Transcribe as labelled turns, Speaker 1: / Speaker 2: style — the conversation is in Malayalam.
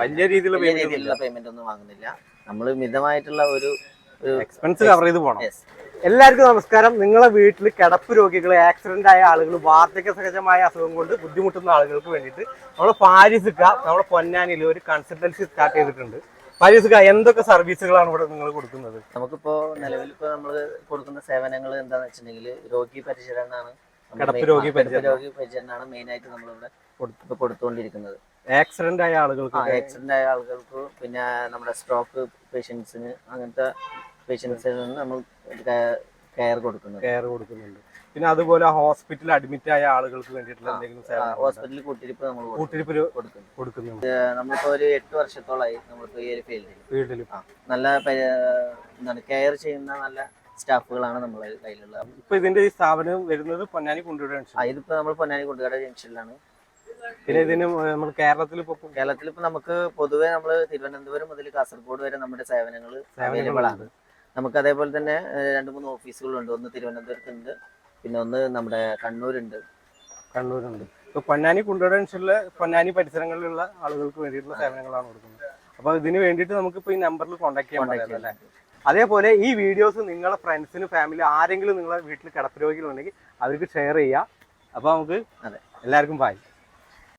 Speaker 1: വലിയ രീതിയിലുള്ള
Speaker 2: പേയ്മെന്റ് ഒന്നും വാങ്ങുന്നില്ല. നമ്മൾ മിതമായിട്ടുള്ള ഒരു
Speaker 1: എക്സ്പെൻസ് കവർ ചെയ്ത് പോകണം എല്ലാവർക്കും നമസ്കാരം. നിങ്ങളെ വീട്ടിൽ കിടപ്പ് രോഗികൾ ആക്സിഡന്റ് ആയ ആളുകൾ വാർദ്ധക്യ സഹജമായ അസുഖം കൊണ്ട് ബുദ്ധിമുട്ടുന്ന ആളുകൾക്ക് വേണ്ടിയിട്ട് നമ്മൾ പാരിസിക്ക നമ്മുടെ പൊന്നാനിയിൽ ഒരു കൺസൾട്ടൻസി സ്റ്റാർട്ട് ചെയ്തിട്ടുണ്ട്. പാരിസിക്ക എന്തൊക്കെ സർവീസുകളാണ് ഇവിടെ നിങ്ങൾ കൊടുക്കുന്നത്?
Speaker 2: നമുക്കിപ്പോ നിലവിൽ ഇപ്പൊ നമ്മൾ കൊടുക്കുന്ന സേവനങ്ങൾ എന്താണെന്ന് വെച്ചിട്ടുണ്ടെങ്കിൽ രോഗി പരിചരണമാണ്
Speaker 1: കിടപ്പ് രോഗി
Speaker 2: പരിചരണം. രോഗി പരിചരണമാണ് മെയിൻ ആയിട്ട് നമ്മളിവിടെ കൊടുത്തുകൊണ്ടിരിക്കുന്നത്
Speaker 1: ആക്സിഡന്റ് ആയ ആളുകൾക്ക്
Speaker 2: ആക്സിഡന്റ് ആയ ആളുകൾക്ക് പിന്നെ നമ്മുടെ സ്ട്രോക്ക് പേഷ്യൻസിന് അങ്ങനത്തെ പേഷ്യൻസിൽ നിന്ന് നമ്മൾ കെയർ കൊടുക്കുന്നുണ്ട്.
Speaker 1: കെയർ കൊടുക്കുന്നുണ്ട്. പിന്നെ അതുപോലെ ഹോസ്പിറ്റലിൽ അഡ്മിറ്റ് ആയ ആളുകൾക്ക് വേണ്ടിയിട്ടുള്ള എന്തെങ്കിലും
Speaker 2: ഹോസ്പിറ്റലിൽ കൂട്ടിരിപ്പ് നമ്മൾ
Speaker 1: കൂട്ടിരിപ്പ്
Speaker 2: കൊടുക്കുന്നു
Speaker 1: കൊടുക്കുന്നുണ്ട്.
Speaker 2: നമ്മളിപ്പോ ഒരു എട്ട് വർഷത്തോളമായി നമ്മളിപ്പോ ഈ ഒരു ഫീൽഡിൽ
Speaker 1: ഫീൽഡിൽ
Speaker 2: നല്ല എന്താണ് കെയർ ചെയ്യുന്ന നല്ല സ്റ്റാഫുകളാണ് നമ്മളെ കയ്യിലുള്ളത്.
Speaker 1: ഇപ്പൊ ഇതിന്റെ ഈ സ്ഥാപനം വരുന്നത് പൊന്നാനി കൊണ്ടുവിടാൻ
Speaker 2: ഇതിപ്പോ നമ്മൾ പൊന്നാനി കുണ്ടുകട ജംഗ്ഷനിലാണ്
Speaker 1: പിന്നെ ഇതിന് നമ്മൾ കേരളത്തിൽ
Speaker 2: കേരളത്തിൽ ഇപ്പൊ നമുക്ക് പൊതുവെ നമ്മൾ തിരുവനന്തപുരം മുതൽ കാസർഗോഡ് വരെ നമ്മുടെ സേവനങ്ങൾ അവൈലബിൾ ആണ്. നമുക്ക് അതേപോലെ തന്നെ രണ്ട് മൂന്ന് ഓഫീസുകളുണ്ട്. ഒന്ന് തിരുവനന്തപുരത്തുണ്ട് പിന്നെ ഒന്ന് നമ്മുടെ കണ്ണൂരുണ്ട്.
Speaker 1: കണ്ണൂരുണ്ട്. ഇപ്പൊ പൊന്നാനി കുണ്ടോടനുസരിച്ചുള്ള പൊന്നാനി പരിസരങ്ങളിലുള്ള ആളുകൾക്ക് വേണ്ടിയിട്ടുള്ള സേവനങ്ങളാണ് കൊടുക്കുന്നത്. അപ്പൊ ഇതിന് വേണ്ടിയിട്ട് നമുക്ക് ഇപ്പൊ ഈ നമ്പറിൽ കോൺടാക്ട് ചെയ്യാൻ പറ്റില്ല അല്ലേ? അതേപോലെ ഈ വീഡിയോസ് നിങ്ങളെ ഫ്രണ്ട്സിന് ഫാമിലി ആരെങ്കിലും നിങ്ങളെ വീട്ടിൽ കിടപ്പ് രോഗികളുണ്ടെങ്കിൽ അവർക്ക് ഷെയർ ചെയ്യുക അപ്പൊ നമുക്ക്
Speaker 2: അതെ.
Speaker 1: എല്ലാവർക്കും ബൈ